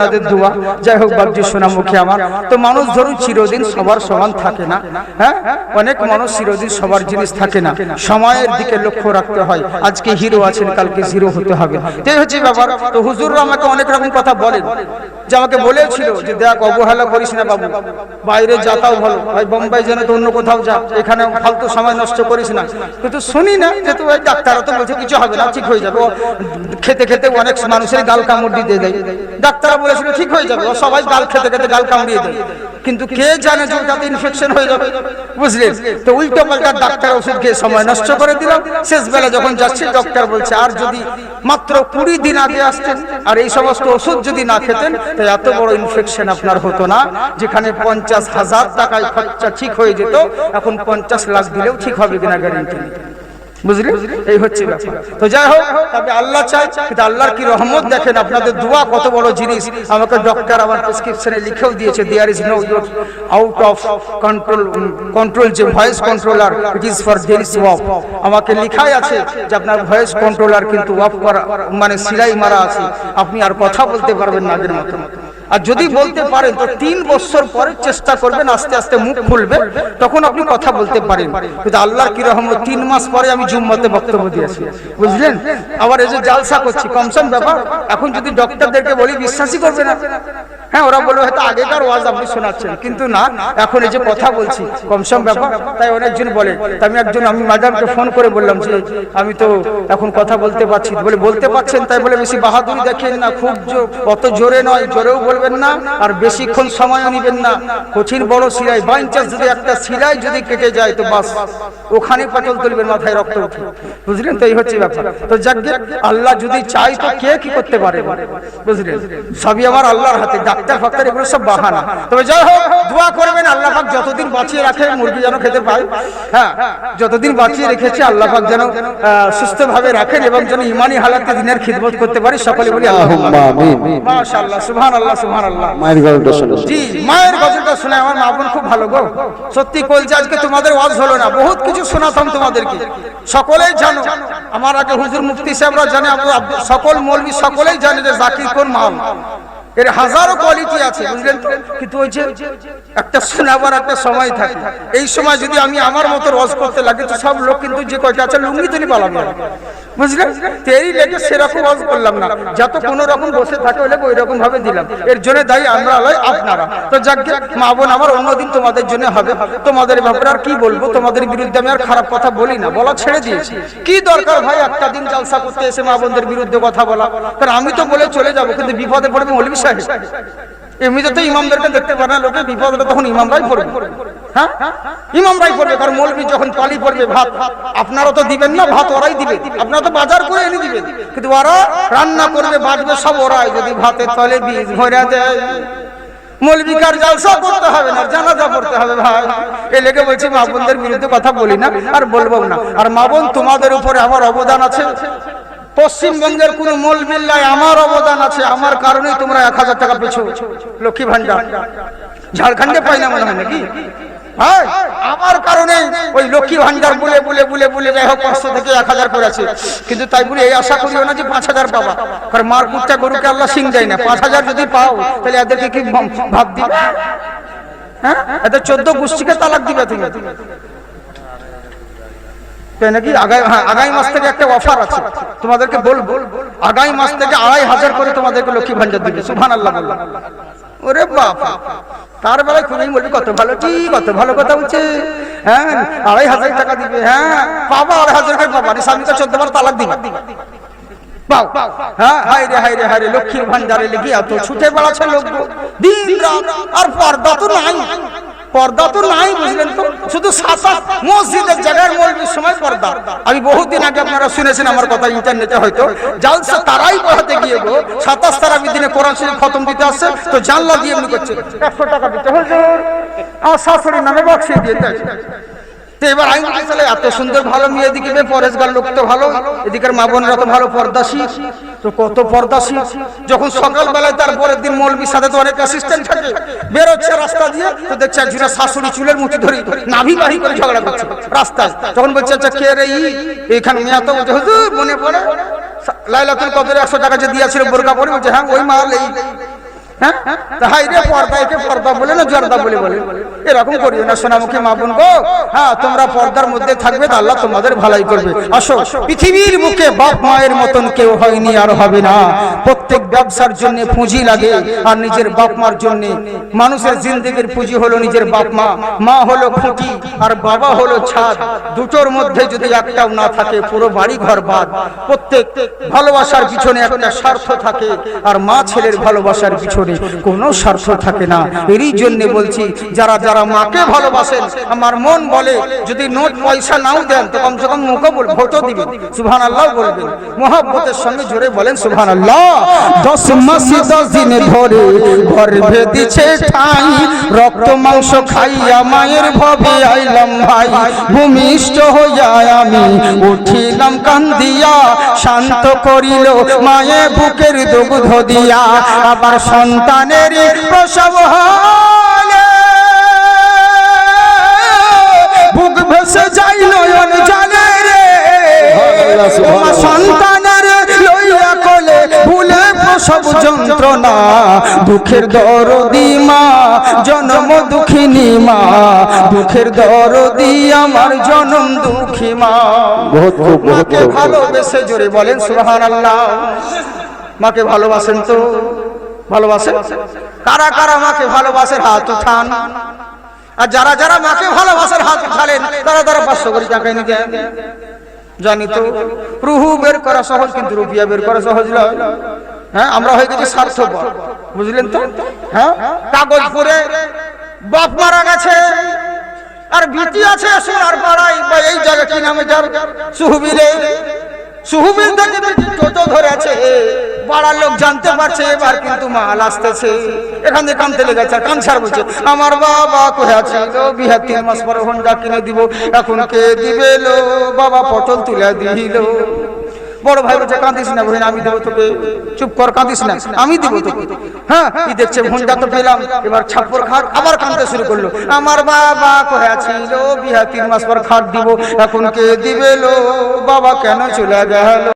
আপনাদের দোয়া। যাই হোক বাবজি সোনামুখী আমার। তো মানুষ ধরুন চিরদিন সবার সমান থাকে না হ্যাঁ? অনেক মানুষ চিরদিন সবার জিনিস থাকে না। সময়ের দিকে লক্ষ্য রাখতে হয়। আজকে হিরো আছেন, কালকে জিরো হতে হবে। তো এই হচ্ছে ব্যাপার, তো হুজুররা আমাকে অনেক রকম কথা বলেন। যে আমাকে বলেছিল যে, দেখ, অবহেলা করিস না বাবু। বাইরে যাতাও ভালো। ভাই, বোম্বাই যেন তো অন্য কোথাও যা। এখানে ফালতু সময় নষ্ট করিস না। কিন্তু শুনি না যে, তো ওই ডাক্তাররা তো বলছে কিছু হবে না, ঠিক হয়ে যাবে। খেতে খেতে অনেক মানুষের গাল কামড় দিয়ে দেয়। ডাক্তাররা বলেছিল ঠিক হয়ে যাবে। সবাই গাল খেতে খেতে গাল কামড়িয়ে দেয় কিন্তু কে জানে যে ওটাতে ইনফেকশন হয়ে যাবে? বুঝলেন তো উল্টো পাল্টা ডাক্তার ওষুধ খেয়ে সময় নষ্ট করে দিলাম শেষ বেলা যখন যাচ্ছে ডক্টর বলছে, আর যদি মাত্র কুড়ি দিন আগে আসতেন আর এই সমস্ত ওষুধ যদি না খেতেন তো এত বড় ইনফেকশন আপনার হতো না। যেখানে পঞ্চাশ হাজার টাকায় খরচা ঠিক হয়ে যেত, এখন পঞ্চাশ লাখ দিলেও ঠিক হবে কিনা গ্যারেন্টি বুঝলি? এই হচ্ছে তো যাই হোক, তবে আল্লাহ চাই কিন্তু আল্লাহর কি রহমত দেখেন? আপনাদের দোয়া কত বড় জিনিস। আমাকে ডক্টর আমার প্রেসক্রিপশনে লিখেও দিয়েছে there is no out of control control যে voice controller it is for dailies ওয়াফ আমাকে লেখাই আছে যে আপনার ভয়েস কন্ট্রোলার কিন্তু ওয়াফ করা মানে সিলাই মারা আছে। আপনি আর কথা বলতে পারবেন না আগের মতো আর যদি বলতে পারেন তো তিন বছর পরে চেষ্টা করবেন আস্তে আস্তে মুখ খুলবে তখন আপনি কথা বলতে পারেন। কিন্তু আল্লাহ কি রহম তিন মাস পরে আমি জুম্মাতে বক্তব্য দিয়েছি। বুঝলেন? আবার এই যে জালসা করছি কমসম ব্যাপার। এখন যদি ডক্টরদেরকে বলি বিশ্বাসই করবে না। হ্যাঁ ওরা বলবে, হয়তো আগেকার ওয়াজ আপনি শোনাচ্ছেন। কিন্তু না, এখন এই যে কথা বলছি, কমসম ব্যাপার, তাই অনেকজন বলে আমি একজন, আমি ম্যাডামকে ফোন করে বললাম যে, আমি তো এখন কথা বলতে পারছি বলে, বলতে পারছেন? তাই বলে, বেশি বাহাদুরি দেখেন না, খুব অত জোরে নয়, জোরেও বলবেন না, আর বেশিক্ষণ সময়ও নিবেন না। কঠিন বড় সিলাই বাই চান্স যদি একটা সিলাই যদি কেটে যায়, তো বাস, ওখানে পটল তুলবেন, মাথায় রক্ত উঠে। বুঝলেন তো, এই হচ্ছে ব্যাপার। তো যাকে আল্লাহ যদি চাই তো কে কি করতে পারে? বুঝলেন? সবই আমার আল্লাহর হাতে, ডাক্তার ফাক্তার এগুলো সব বাহানা। তবে যাই হোক দোয়া করবেন আল্লাহ পাক যতদিন বাঁচিয়ে রাখে মুরগি যেন খেতে পায়। হ্যাঁ যতদিন বাঁচিয়ে রেখেছে আল্লাহ পাক যেন সুস্থ ভাবে রাখেন এবং যেন ইমানি হালাতে দিনের খিদমত করতে পারি সকলে বলি আল্লাহুম্মা আমিন। মাশাআল্লাহ সুবহানাল্লাহ সুবহানাল্লাহ। মায়ের গল্পটা শোনো জি মায়ের গজলটা শুনে আমার মা বোন খুব ভালো গো। সত্যি কলছে আজকে তোমাদের ওয়াজ হলো না বহুত কিছু শোনাতাম তোমাদেরকে। সকলেই জানো আমার আগে হুজুর মুফতি সাহেবরা জানে আবু আব্দুল- সকল মৌলবি সকলেই জানে যে জাকির কোন মাল। এর হাজারো কোয়ালিটি আছে, বুঝলেন কিন্তু ওই যে একটা শোনাবার একটা সময় থাকে। এই সময় যদি আমি আমার মতো রস করতে লাগে, তো সব লোক কিন্তু যে কয়টা আছে, লুঙ্গি তুলি পালাবে। বুঝলেন তো এই লেগে সেরকম ওয়াজ করলাম না। যত কোনো রকম বসে থাকে ওই ওই রকম ভাবে দিলাম। এর জন্য দায়ী আমরা লয় আপনারা। তো যাক মা বোন আমার অন্যদিন তোমাদের জন্য হবে। তোমাদের ব্যাপারে আর কি বলব? তোমাদের বিরুদ্ধে আমি আর খারাপ কথা বলি না। বলা ছেড়ে দিয়েছি। কি দরকার ভাই একটা দিন জালসা করতে এসে মা বোনদের বিরুদ্ধে কথা বলা? কারণ আমি তো বলে চলে যাব, কিন্তু বিপদে পড়বে মৌলবী সাহেব। এমনিতে ইমামদেরকে দেখতে পারে না লোকে বিপদ হলে তখন ইমামরাই পড়বে। হ্যাঁ? ইমামরাই পড়বে, কারণ মৌলবী যখন পালি পড়বে ভাত, আপনারা তো দিবেন না, ভাত ওরাই দিবে। আপনারা তো বাজার করে এনে দিবেন। কিন্তু ওরা রান্না করবে বাজবে সব ওরাই। যদি ভাতের তলে বীজ ভরে দেয় জালসা করতে হবে না পড়তে হবে ভাই। এ লেগে বলছি, মা বোনদের বিরুদ্ধে কথা বলি না, আর বলব না। আর মা বোন, তোমাদের উপরে আমার অবদান আছে। পশ্চিমবঙ্গের কোন মূল মিল্লায় আমার অবদান আছে, আমার কারণেই তোমরা এক হাজার টাকা পেছো লক্ষ্মী ভান্ডার ঝাড়খণ্ডে পাই না মনে হয় নাকি? আমার কারণে ওই লক্ষ্মী ভান্ডার বলে বলে বলে বলে পাঁচশো থেকে এক হাজার করেছে কিন্তু তাই বলে এই আশা করিও না যে পাঁচ হাজার পাবা। কারণ মার কুত্তা গরুকে আল্লাহ সিং দেয় না। পাঁচ হাজার যদি পাও, তাহলে এদেরকে কি ভাব দিবে? হ্যাঁ? এদের চোদ্দ গোষ্ঠীকে তালাক দিবে তুমি। হ্যাঁ হ্যাঁ আড়াই হাজার টাকা দিবে। হ্যাঁ পাবা আড়াই হাজার বার তালাক হ্যাঁ রে রে রে, লক্ষ্মীর ভান্ডারে লেগে এত ছুটে বেড়াচ্ছে লোক আর পর্দা তো নাই। পর্দা তো নাই বুঝলেন তো? শুধু সাতাশ মসজিদের জায়গায় মৌলবীর সময় পর্দা। আমি বহুদিন আগে আপনারা শুনেছেন আমার কথা ইন্টারনেটে হয়তো। জালসা তারাই পড়াতে গিয়ে গো, সাতাশ তারা দিনে কোরআন শরীফ খতম দিতে আসছে, তো জানলা দিয়ে এমনি করছে। একশো টাকা দিতে হুজুর আমার শাশুড়ির নামে বক্সিয়ে দেয় এবার আমি বলছি, এত সুন্দর ভালো মেয়ে এদিকে পরেশগার লোক তো ভালো এদিকের মা বোনেরা তো ভালো পর্দাশী তো কত পর্দাশী যখন সকালবেলায় তার পরের দিন মৌলবীর সাথে তো অনেক অ্যাসিস্ট্যান্ট থাকে বেরোচ্ছে রাস্তা দিয়ে তো দেখছে একজনের শাশুড়ি চুলের মুঠি ধরে নাভি বাহি করে ঝগড়া করছে রাস্তায়। তখন বলছে আচ্ছা কে রে এইখানে মেয়ে তো? বলছে হুজুর মনে পড়ে? লাইলাতুল কদরে একশো টাকা যে দিয়েছিল বোরকা পরে বলছে হ্যাঁ ওই মাল এই। হ্যাঁ? মা হ্যাঁ তোমরা পর্দার মধ্যে থাকবে আল্লাহ তোমাদের পৃথিবীর বুকে বাপ মায়ের মতন কেউ হয়নি আর হবে না। প্রত্যেক ব্যবসার জন্য পুঁজি লাগে আর নিজের বাপ মার জন্য। মানুষের জিন্দগির পুঁজি হলো নিজের বাপ মা। মা হলো খুঁটি আর বাবা হলো ছাদ। দুটোর মধ্যে যদি একটাও না থাকে, পুরো বাড়ি ঘর বাদ। প্রত্যেক ভালোবাসার পিছনে একটা স্বার্থ থাকে আর মা ছেলের ভালোবাসার পিছনে কোনো স্বার্থ থাকে না। এরই জন্য বলছি, যারা যারা মাকে ভালোবাসেন, আমার মন বলে, যদি নোট পয়সা নাও দেন, তো কমসে কম মুখে বল ভোটও দিবেন। সুবহান আল্লাহ বলবেন। মহাব্বতের সঙ্গে জোরে বলেন সুবহান আল্লাহ দশ মাস দশ দিন ধরে গর্ভে দিছে ঠাই, রক্ত মাংস খাইয়া মায়ের ভবে আইলাম ভাই। ভূমিষ্ঠ হইয়া আমি উঠিলাম কান্দিয়া, শান্ত করিল মায়ে বুকের দুগ্ধ দিয়া। আবার সন্তানের প্রসব হলে বুক ভেসে যাই নয়ন জানে রে। তোমার সন্তানের লইয়া কোলে ভুলে প্রসব যন্ত্রণা। দুঃখের দরদি মা জন্ম দুঃখিনী মা। দুঃখের দরদি আমার জনম দুঃখী মা। বহুত খুব বহুত মাকে ভালোবেসে জোরে বলেন সুবহান আল্লাহ মাকে ভালোবাসেন তো? ভালোবাসেন কারা কারা মাকে ভালোবাসেন হাত উঠান? আর যারা যারা মাকে ভালোবাসেন হাত উঠালেন, তারা তারা পাঁচশো করে টাকা এনে জানি তো, রুহু বের করা সহজ, কিন্তু রুপিয়া বের করা সহজ নয়। হ্যাঁ আমরা হয়ে গেছি স্বার্থপর। বুঝলেন তো? হ্যাঁ কাগজ পরে বাপ মারা গেছে, আর ভীতি আছে সোনার পাড়ায়, বা এই জায়গা কি নামে যার সুহুবিরে সুহুবির থেকে টোটো ধরেছে পাড়ার লোক জানতে পারছে, এবার কিন্তু মাল আসতেছে। এখান থেকে কানতে লেগেছে আর কানছার বলছে, আমার বাবা কোথায় আছে বিহার তিন মাস পরে হোন্ডা কিনে দিব। এখন কে দিবে লো? বাবা পটল তুলে দিল। বড় ভাই বলছে, কাঁদিস না বহিন, আমি দেবো তোকে। চুপ কর, কাঁদিস না, আমি দিব তোকে। হ্যাঁ কি দেখছে হুন্ডা তো পেলাম, এবার ছাপ্পর খাট আবার কাঁদতে শুরু করল। আমার বাবা কোথায় ছিল বিহা তিন মাস পর খাট দিব। এখন কে দিবে লো? বাবা কেন চলে গেল?